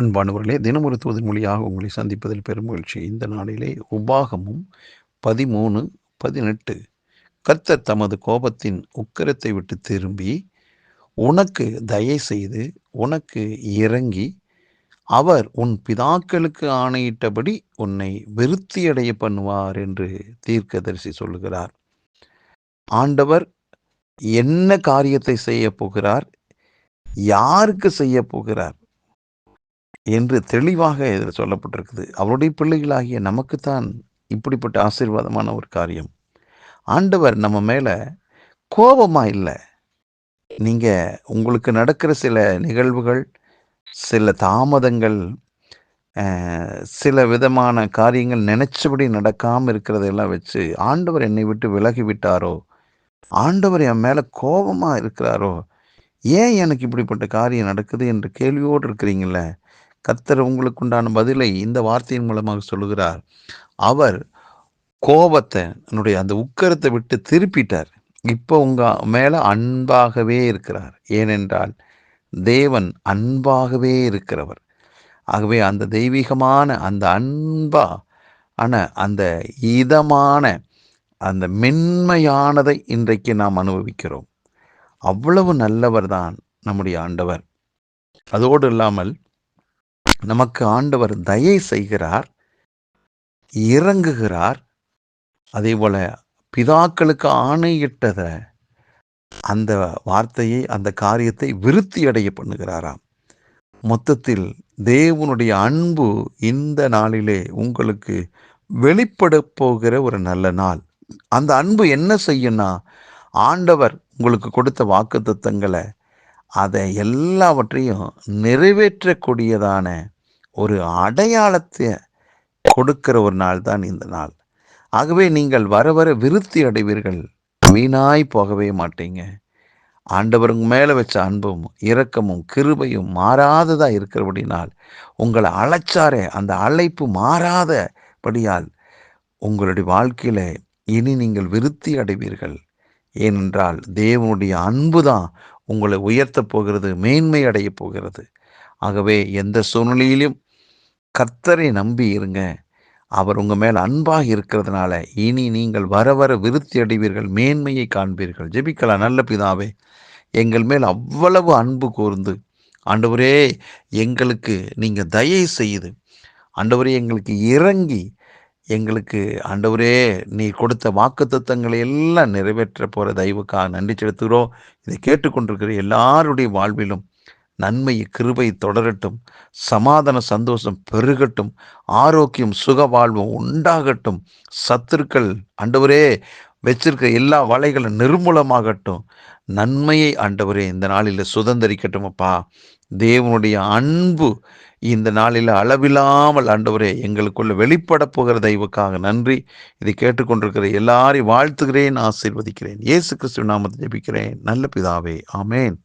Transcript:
அன்பானவர்களே தினமொரு தூதன் மொழியாக உங்களை சந்திப்பதில் பெரும் மகிழ்ச்சி. இந்த நாளிலே உபாகமும் பதிமூணு பதினெட்டு கர்த்தர் தமது கோபத்தின் உக்கரத்தை விட்டு திரும்பி உனக்கு தயை செய்து உனக்கு இறங்கி அவர் உன் பிதாக்களுக்கு ஆணையிட்டபடி உன்னை விருத்தியடைய பண்ணுவார் என்று தீர்க்கதரிசி சொல்லுகிறார். ஆண்டவர் என்ன காரியத்தை செய்ய போகிறார்? யாருக்கு செய்ய போகிறார்? என்று தெளிவாக இதில் சொல்லப்பட்டிருக்குது. அவருடைய பிள்ளைகளாகிய நமக்குத்தான் இப்படிப்பட்ட ஆசீர்வாதமான ஒரு காரியம். ஆண்டவர் நம்ம மேலே கோபமாக இல்லை. நீங்கள் உங்களுக்கு நடக்கிற சில நிகழ்வுகள் சில தாமதங்கள் சில விதமான காரியங்கள் நினச்சபடி நடக்காமல் இருக்கிறதெல்லாம் வச்சு ஆண்டவர் என்னை விட்டு விலகி விட்டாரோ ஆண்டவர் என் மேலே கோபமாக இருக்கிறாரோ ஏன் எனக்கு இப்படிப்பட்ட காரியம் நடக்குது என்று கேள்வியோடு இருக்கிறீங்களே கத்தர் உங்களுக்கு உண்டான பதிலை இந்த வார்த்தையின் மூலமாக சொல்லுகிறார். அவர் கோபத்தை என்னுடைய அந்த உக்கரத்தை விட்டு திருப்பிட்டார். இப்போ உங்கள் மேலே அன்பாகவே இருக்கிறார். ஏனென்றால் தேவன் அன்பாகவே இருக்கிறவர். ஆகவே அந்த தெய்வீகமான அந்த அன்பா ஆன அந்த இதமான அந்த மென்மையானதை இன்றைக்கு நாம் அனுபவிக்கிறோம். அவ்வளவு நல்லவர் தான் நம்முடைய ஆண்டவர். அதோடு இல்லாமல் நமக்கு ஆண்டவர் தயை செய்கிறார் இறங்குகிறார். அதே போல பிதாக்களுக்கு ஆணையிட்டத அந்த வார்த்தையை அந்த காரியத்தை விருத்தி அடைய பண்ணுகிறாராம். மொத்தத்தில் தேவனுடைய அன்பு இந்த நாளிலே உங்களுக்கு வெளிப்பட போகிற ஒரு நல்ல நாள். அந்த அன்பு என்ன செய்யும்னா ஆண்டவர் உங்களுக்கு கொடுத்த வாக்கு தத்தங்களை அதை எல்லாவற்றையும் நிறைவேற்றக்கூடியதான ஒரு அடையாளத்தை கொடுக்கிற ஒரு நாள் தான் இந்த நாள். ஆகவே நீங்கள் வர வர விருத்தி அடைவீர்கள். வீணாய் போகவே மாட்டீங்க. ஆண்டவருங்க மேலே வச்ச அன்பும் இரக்கமும் கிருபையும் மாறாததாக இருக்கிறபடினால் உங்களை அழைச்சாரே அந்த அழைப்பு மாறாதபடியால் உங்களுடைய வாழ்க்கையில் இனி நீங்கள் விருத்தி அடைவீர்கள். ஏனென்றால் தேவனுடைய அன்பு தான் உங்களை உயர்த்தப் போகிறது மேன்மை அடையப் போகிறது. ஆகவே எந்த சூழ்நிலையிலும் கர்த்தரை நம்பி இருங்க. அவர் உங்கள் மேல் அன்பாக இருக்கிறதுனால இனி நீங்கள் வர வர விருத்தி அடைவீர்கள் மேன்மையை காண்பீர்கள். ஜெபிக்கலாம் நல்ல பிதாவே எங்கள் மேல் அவ்வளவு அன்பு கூர்ந்து ஆண்டவரே எங்களுக்கு நீங்கள் தயை செய்து ஆண்டவரே எங்களுக்கு இறங்கி எங்களுக்கு ஆண்டவரே நீ கொடுத்த வாக்கு தத்துவங்களை எல்லாம் நிறைவேற்ற போகிற தயவுக்காக நன்றி செலுத்துகிறோம். இதை கேட்டுக்கொண்டிருக்கிற எல்லாருடைய வாழ்விலும் நன்மை கிருபை தொடரட்டும். சமாதான சந்தோஷம் பெருகட்டும். ஆரோக்கியம் சுக வாழ்வும் உண்டாகட்டும். சத்துருக்கள் அண்டவரே வச்சிருக்க எல்லா வலைகளும் நிர்மூலமாகட்டும். நன்மையை ஆண்டவரே இந்த நாளில் சுதந்திரிக்கட்டும் அப்பா தேவனுடைய அன்பு இந்த நாளில் அளவில்லாமல் ஆண்டவரே எங்களுக்குள்ள வெளிப்பட போகிற தெய்வுக்காக நன்றி. இதை கேட்டுக்கொண்டிருக்கிற எல்லாரையும் வாழ்த்துகிறேன் ஆசீர்வதிக்கிறேன். இயேசு கிறிஸ்துவ நாமத்தை ஜெபிக்கிறேன். நல்ல பிதாவே ஆமேன்.